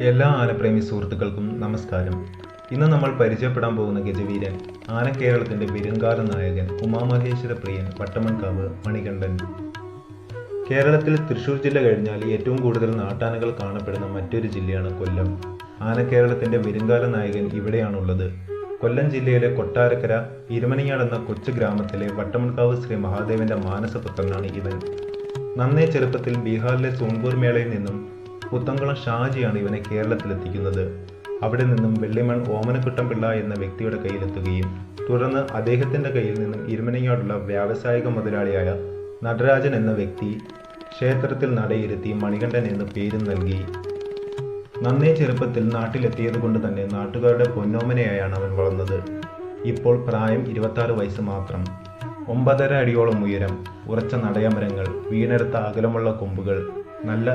എല്ലാ ആനപ്രേമി സുഹൃത്തുക്കൾക്കും നമസ്കാരം. ഇന്ന് നമ്മൾ പരിചയപ്പെടാൻ പോകുന്ന ഗജവീരൻ ആനക്കേരളത്തിന്റെ പെരുങ്കാല നായകൻ ഉമാമഹേശ്വര പ്രിയൻ വട്ടമൺകാവ് മണികണ്ഠൻ. കേരളത്തിൽ തൃശൂർ ജില്ല കഴിഞ്ഞാൽ ഏറ്റവും കൂടുതൽ നാട്ടാനകൾ കാണപ്പെടുന്ന മറ്റൊരു ജില്ലയാണ് കൊല്ലം. ആനക്കേരളത്തിന്റെ ബിരുങ്കാല നായകൻ ഇവിടെയാണുള്ളത്. കൊല്ലം ജില്ലയിലെ കൊട്ടാരക്കര ഇരുമനിയാട് എന്ന കൊച്ചു ഗ്രാമത്തിലെ വട്ടമൺകാവ് ശ്രീ മഹാദേവന്റെ മാനസപുത്രനാണ് ഇവൻ. നന്നേ ചെറുപ്പത്തിൽ ബീഹാറിലെ സോൺപൂർ മേളയിൽ നിന്നും പുത്തംകുളം ഷാജിയാണ് ഇവനെ കേരളത്തിലെത്തിക്കുന്നത്. അവിടെ നിന്നും വെള്ളിമൺ ഓമനക്കുട്ടം പിള്ള എന്ന വ്യക്തിയുടെ കയ്യിലെത്തുകയും തുടർന്ന് അദ്ദേഹത്തിന്റെ കയ്യിൽ നിന്നും ഇരുമനയോടുള്ള വ്യാവസായിക മുതലാളിയായ നടരാജൻ എന്ന വ്യക്തി ക്ഷേത്രത്തിൽ നടയിരുത്തി മണികണ്ഠൻ എന്ന് പേരും നൽകി. നന്നേ ചെറുപ്പത്തിൽ നാട്ടിലെത്തിയത് കൊണ്ട് തന്നെ നാട്ടുകാരുടെ പൊന്നോമനയായാണ് അവൻ വളർന്നത്. ഇപ്പോൾ പ്രായം ഇരുപത്താറ് വയസ്സ് മാത്രം. ഒമ്പതര അടിയോളം ഉയരം ഉറച്ച നടയമരങ്ങൾ വീണെടുത്ത അകലമുള്ള കൊമ്പുകൾ നല്ല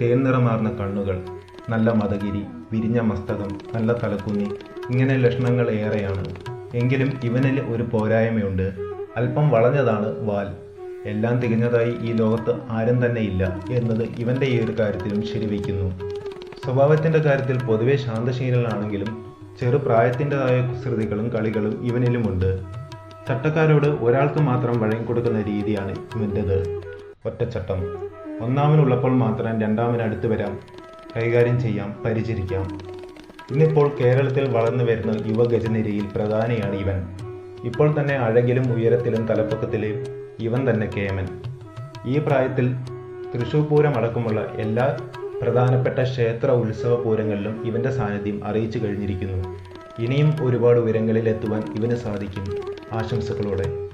തേൻ നിറമാർന്ന കണ്ണുകൾ നല്ല മതകിരി വിരിഞ്ഞ മസ്തകം നല്ല തലക്കുന്നി ഇങ്ങനെ ലക്ഷണങ്ങൾ ഏറെയാണ് എങ്കിലും ഇവനിൽ ഒരു പോരായ്മയുണ്ട്. അല്പം വളഞ്ഞതാണ് വാൽ. എല്ലാം തികഞ്ഞതായി ഈ ലോകത്ത് ആരും തന്നെ ഇല്ല എന്നത് ഇവന്റെ ഈ ഒരു കാര്യത്തിലും ശരിവയ്ക്കുന്നു. സ്വഭാവത്തിന്റെ കാര്യത്തിൽ പൊതുവെ ശാന്തശീലനാണെങ്കിലും ചെറുപ്രായത്തിന്റെതായ കുസൃതികളും കളികളും ഇവനിലുമുണ്ട്. ചട്ടക്കാരോട് ഒരാൾക്ക് മാത്രം വഴങ്ങി കൊടുക്കുന്ന രീതിയാണ് ഇവന്റെത്. ഒറ്റച്ചട്ടം. ഒന്നാമനുള്ളപ്പോൾ മാത്രം രണ്ടാമന് അടുത്ത് വരാം കൈകാര്യം ചെയ്യാം പരിചരിക്കാം. ഇന്നിപ്പോൾ കേരളത്തിൽ വളർന്നു വരുന്ന യുവഗജനിരയിൽ പ്രധാനിയാണ് ഇവൻ. ഇപ്പോൾ തന്നെ അഴകിലും ഉയരത്തിലും തലപ്പൊക്കത്തിലും ഇവൻ തന്നെ കേമൻ. ഈ പ്രായത്തിൽ തൃശൂർ പൂരം അടക്കമുള്ള എല്ലാ പ്രധാനപ്പെട്ട ക്ഷേത്ര ഉത്സവ പൂരങ്ങളിലും ഇവന്റെ സാന്നിധ്യം അറിയിച്ചു കഴിഞ്ഞിരിക്കുന്നു. ഇനിയും ഒരുപാട് ഉയരങ്ങളിൽ എത്തുവാൻ ഇവന് സാധിക്കും ആശംസകളോടെ.